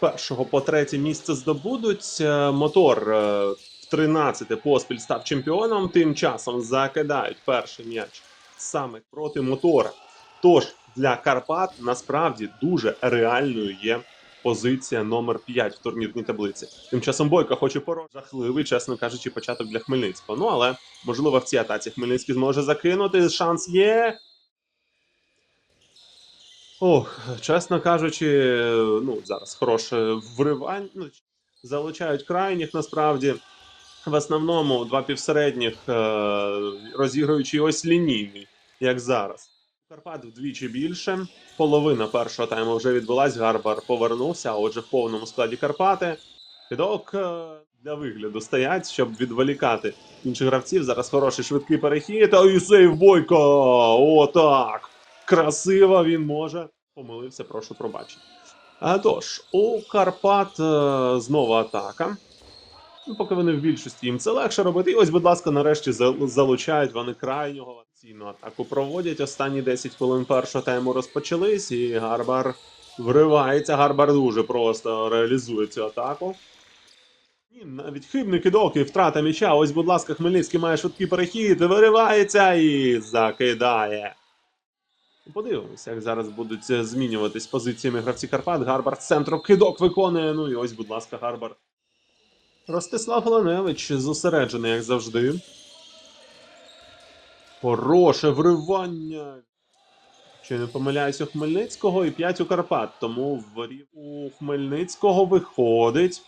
першого по третє місце здобудуть. Е, Мотор е, в 13 поспіль став чемпіоном. Тим часом закидають перший м'яч саме проти мотора. Тож для Карпат насправді дуже реальною є позиція номер 5 в турнірній таблиці. Тим часом Бойко хоче порожити. Жахливий, чесно кажучи, початок для Хмельницького. Ну але можливо в цій атаці Хмельницький зможе закинути. Шанс є. Ох, чесно кажучи, ну зараз хороше вривання. Ну, залучають крайніх насправді. В основному два півсередніх е, розігруючи ось лінійний, як зараз. Карпат вдвічі більше. Половина першого тайму вже відбулась. Гарбар повернувся. А отже, в повному складі Карпати. Підок е, для вигляду стоять, щоб відволікати інших гравців. Зараз хороший швидкий перехід. А і сейв Бойко! Отак! Красиво він може. Помилився, прошу пробачення. А тож, у Карпат е, знову атака. Ну, поки вони в більшості їм це легше робити. І ось, будь ласка, нарешті залучають вони крайнього цінну атаку проводять. Останні 10 хвилин першого тайму розпочались, і Гарбар вривається. Гарбар дуже просто реалізує цю атаку. І навіть хибний кидок і втрата м'яча. Ось, будь ласка, Хмельницький має швидкий перехід, виривається і закидає. Подивимося, як зараз будуть е, змінюватись позиціями гравці Карпат. Гарбар центру кидок виконує. Ну і ось, будь ласка, Гарбар. Ростислав Галаневич зосереджений, як завжди. Хороше вривання. Чи не помиляюсь у Хмельницького і 5 у Карпат. Тому в ворі- у Хмельницького виходить.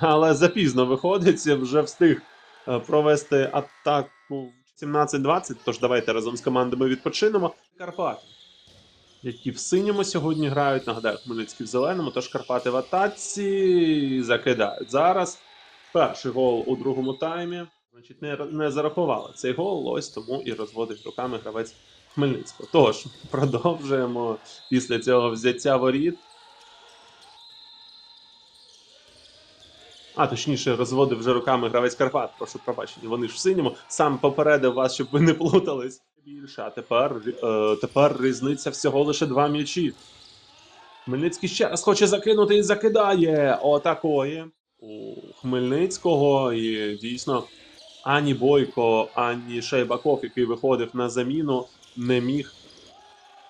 Але запізно виходить, вже встиг е, провести атаку 17-20. Тож давайте разом з командами відпочинемо. Карпати, які в синьому сьогодні грають. Нагадаю, Хмельницький в зеленому, тож Карпати в атаці закидають. Зараз перший гол у другому таймі. Значить, не, не зарахували цей гол, ось тому і розводить руками гравець Хмельницького. Тож, продовжуємо після цього взяття воріт. А, точніше, розводив вже руками гравець Карпат. Прошу пробачення, вони ж в синьому. Сам попередив вас, щоб ви не плутались. Більше, а тепер, е, тепер різниця всього лише два м'ячі. Хмельницький ще раз хоче закинути і закидає. Отакої. У Хмельницького і дійсно ані Бойко, ані Шейбаков, який виходив на заміну, не міг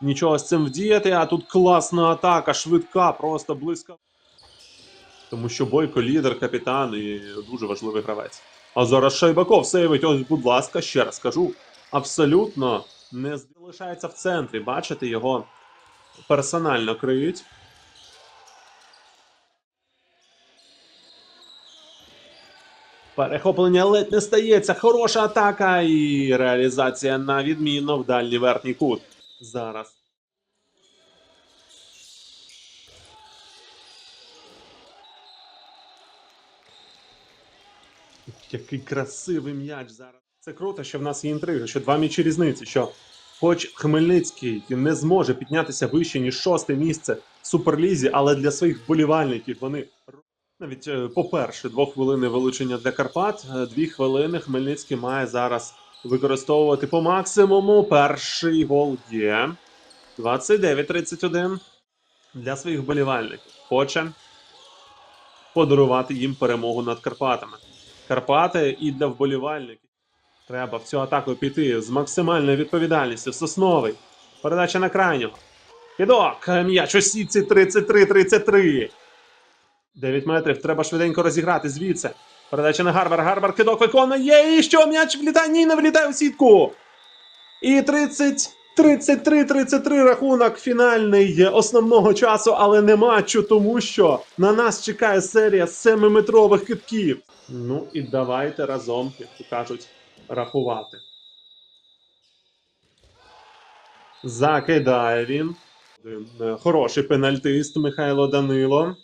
нічого з цим вдіяти. А тут класна атака, швидка, просто близько. Тому що Бойко лідер, капітан і дуже важливий гравець. А зараз Шайбаков сейвить, ось, будь ласка, ще раз кажу. Абсолютно не залишається в центрі. Бачите, його персонально криють. Перехоплення ледь не стається. Хороша атака і реалізація на відмінно в дальній верхній кут. Зараз. Який красивий м'яч зараз. Це круто, що в нас є інтрига, що два м'ячі різниці. Що хоч Хмельницький не зможе піднятися вище, ніж шосте місце в Суперлізі, але для своїх вболівальників вони навіть, е, по-перше, двохвилини вилучення для Карпат. е, Дві хвилини Хмельницький має зараз використовувати по максимуму. Перший гол є. 29-31 для своїх вболівальників. Хоче подарувати їм перемогу над Карпатами. Карпати і для вболівальників. Треба в цю атаку піти з максимальною відповідальністю. Сосновий. Передача на крайнього. Підок. М'яч у сітці 33-33. 9 метрів. Треба швиденько розіграти звідси. Передача на Гарбар. Гарбар кидок виконує. І що? М'яч влітає? Ні, не влітає у сітку. І 30. 33-33 рахунок фінальний основного часу, але не матчу, тому що на нас чекає серія 7-метрових китків. Ну і давайте разом, як то кажуть, рахувати. Закидає він. Е, Хороший пенальтист Михайло Данило.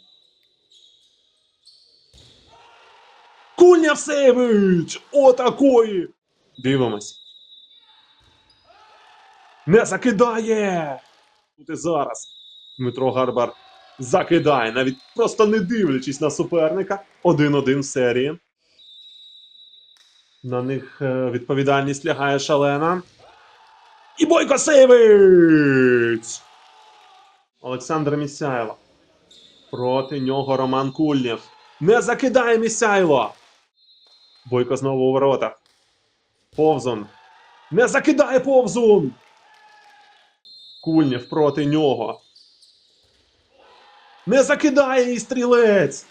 Кульнявсевич! Отакої! Дивимось. Не закидає! Тут і зараз. Дмитро Гарбар закидає, навіть просто не дивлячись на суперника. 1-1 в серії. На них е, відповідальність лягає шалена. І Бойко сейвить! Олександр Місяєва. Проти нього Роман Кульнєв. Не закидає Місяйло. Бойко знову у воротах. Повзун. Не закидає Повзун. Кульнєв проти нього. Не закидає і стрілець.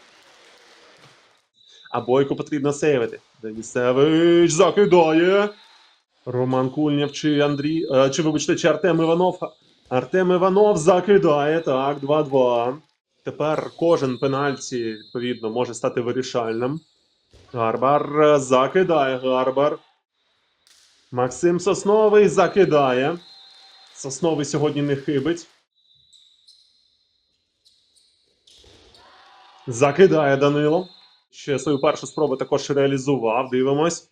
А Бойко потрібно сейвити. Денісевич закидає. Роман Кульнєв чи Андрій. е, чи вибачте, чи Артем Іванов. Артем Іванов закидає. Так, 2-2. Тепер кожен пенальті, відповідно, може стати вирішальним. Гарбар е, закидає Гарбар. Максим Сосновий закидає. Сосновий сьогодні не хибить. Закидає Данило. Ще свою першу спробу також реалізував. Дивимось.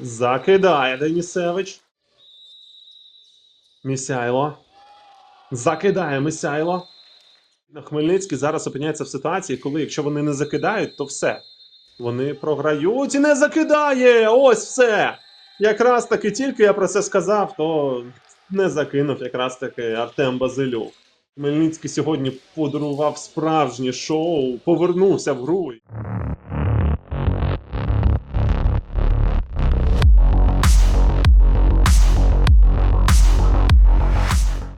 Закидає Денісевич. Місяйло. Закидає Місяйло. Хмельницький зараз опиняється в ситуації, коли якщо вони не закидають, то все. Вони програють і не закидає! Ось все! Якраз таки тільки я про це сказав, то не закинув якраз таки Артем Базилюк. Хмельницький сьогодні подарував справжнє шоу, повернувся в гру.